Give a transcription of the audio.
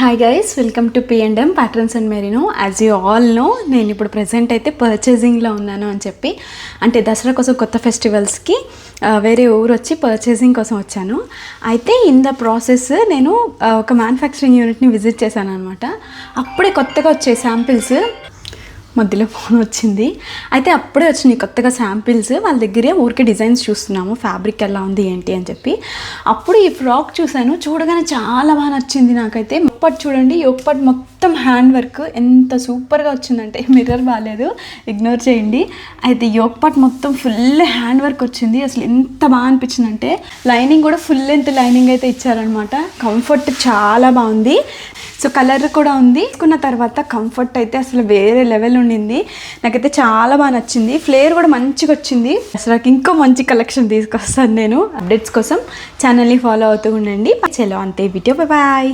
Hi guys welcome to P and M patterns and Merino as you all know నేను ఇప్పుడు present అయితే పర్చేసింగ్లో ఉన్నాను అని చెప్పి. అంటే దసరా కోసం కొత్త ఫెస్టివల్స్కి వేరే ఊరు వచ్చి పర్చేసింగ్ కోసం వచ్చాను. అయితే ఇన్ ద ప్రాసెస్ నేను ఒక మ్యానుఫ్యాక్చరింగ్ యూనిట్ని విజిట్ చేశాను అనమాట అప్పుడే కొత్తగా వచ్చే శాంపిల్స్ మధ్యలో ఫోన్ వచ్చింది. అయితే అప్పుడే వచ్చినాయి కొత్తగా శాంపిల్స్ వాళ్ళ దగ్గరే ఊరికే డిజైన్స్ చూస్తున్నాము. ఫ్యాబ్రిక్ ఎలా ఉంది ఏంటి అని చెప్పి. అప్పుడు ఈ ఫ్రాక్ చూశాను. చూడగానే చాలా బాగా నచ్చింది నాకైతే. మొప్పటి చూడండి యొప్పటి మొత్తం హ్యాండ్ వర్క్ ఎంత సూపర్గా వచ్చిందంటే మిర్రర్ బాగాలేదు. ఇగ్నోర్ చేయండి. అయితే యోగపాట్ మొత్తం ఫుల్ హ్యాండ్ వర్క్ వచ్చింది. అసలు ఎంత బాగా అనిపించిందంటే లైనింగ్ కూడా ఫుల్ లెంత్ లైనింగ్ అయితే ఇచ్చారనమాట కంఫర్ట్ చాలా బాగుంది. సో కలర్ కూడా ఉంది. తీసుకున్న తర్వాత కంఫర్ట్ అయితే అసలు వేరే లెవెల్ ఉండింది. నాకైతే చాలా బాగా నచ్చింది. ఫ్లేర్ కూడా మంచిగా వచ్చింది. అసలు నాకు ఇంకో మంచి కలెక్షన్ తీసుకొస్తాను నేను. అప్డేట్స్ కోసం ఛానల్ని ఫాలో అవుతూ ఉండండి. చలో అంతే. Video bye